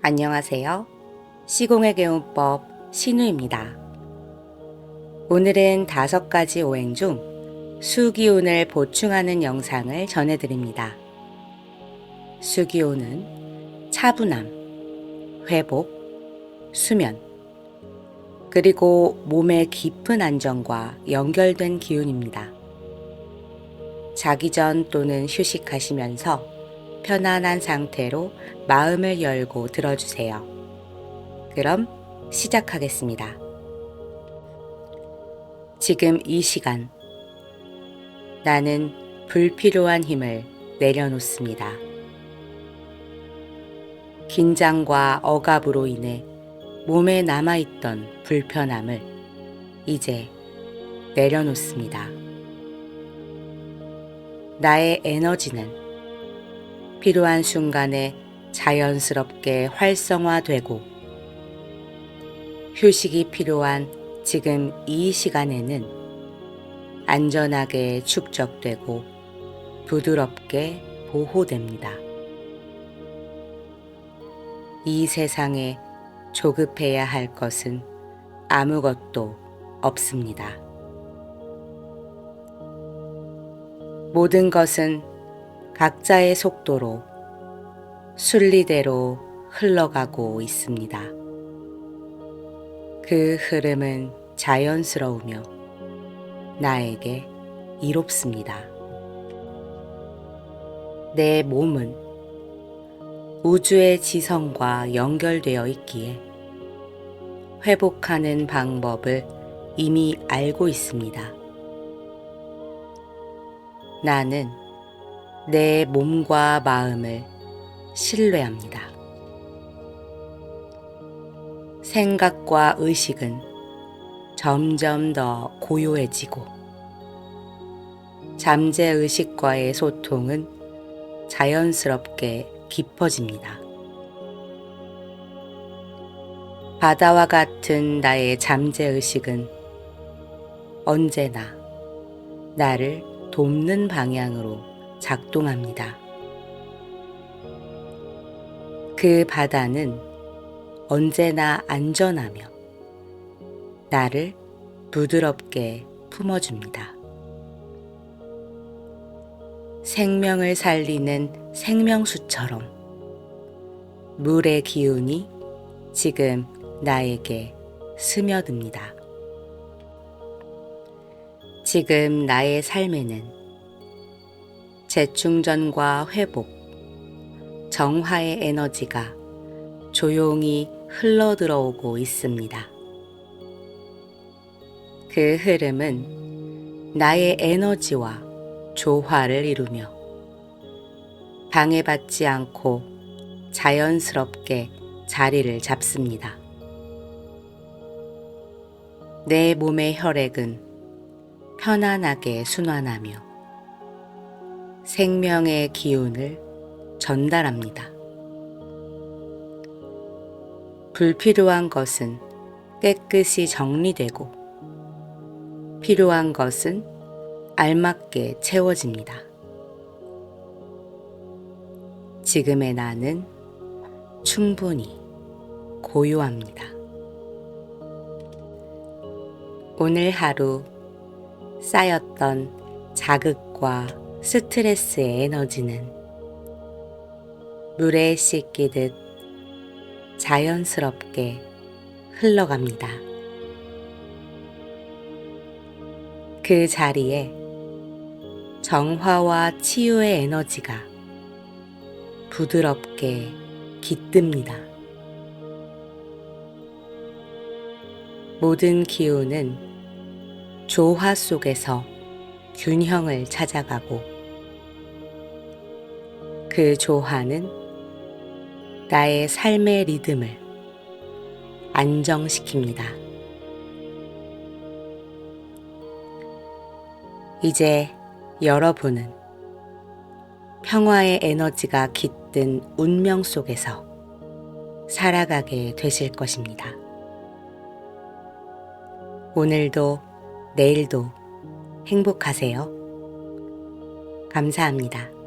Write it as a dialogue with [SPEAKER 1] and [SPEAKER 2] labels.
[SPEAKER 1] 안녕하세요. 시공의 개운법 신우입니다. 오늘은 다섯 가지 오행 중 수기운을 보충하는 영상을 전해드립니다. 수기운은 차분함, 회복, 수면, 그리고 몸의 깊은 안정과 연결된 기운입니다. 자기 전 또는 휴식하시면서 편안한 상태로 마음을 열고 들어주세요. 그럼 시작하겠습니다. 지금 이 시간, 나는 불필요한 힘을 내려놓습니다. 긴장과 억압으로 인해 몸에 남아있던 불편함을 이제 내려놓습니다. 나의 에너지는 필요한 순간에 자연스럽게 활성화되고 휴식이 필요한 지금 이 시간에는 안전하게 축적되고 부드럽게 보호됩니다. 이 세상에 조급해야 할 것은 아무것도 없습니다. 모든 것은 각자의 속도로 순리대로 흘러가고 있습니다. 그 흐름은 자연스러우며 나에게 이롭습니다. 내 몸은 우주의 지성과 연결되어 있기에 회복하는 방법을 이미 알고 있습니다. 나는 내 몸과 마음을 신뢰합니다. 생각과 의식은 점점 더 고요해지고 잠재의식과의 소통은 자연스럽게 깊어집니다. 바다와 같은 나의 잠재의식은 언제나 나를 돕는 방향으로 작동합니다. 그 바다는 언제나 안전하며 나를 부드럽게 품어줍니다. 생명을 살리는 생명수처럼 물의 기운이 지금 나에게 스며듭니다. 지금 나의 삶에는 재충전과 회복, 정화의 에너지가 조용히 흘러 들어오고 있습니다. 그 흐름은 나의 에너지와 조화를 이루며 방해받지 않고 자연스럽게 자리를 잡습니다. 내 몸의 혈액은 편안하게 순환하며 생명의 기운을 전달합니다. 불필요한 것은 깨끗이 정리되고 필요한 것은 알맞게 채워집니다. 지금의 나는 충분히 고요합니다. 오늘 하루 쌓였던 자극과 스트레스의 에너지는 물에 씻기듯 자연스럽게 흘러갑니다. 그 자리에 정화와 치유의 에너지가 부드럽게 깃듭니다. 모든 기운은 조화 속에서 균형을 찾아가고 그 조화는 나의 삶의 리듬을 안정시킵니다. 이제 여러분은 평화의 에너지가 깃든 운명 속에서 살아가게 되실 것입니다. 오늘도 내일도 행복하세요. 감사합니다.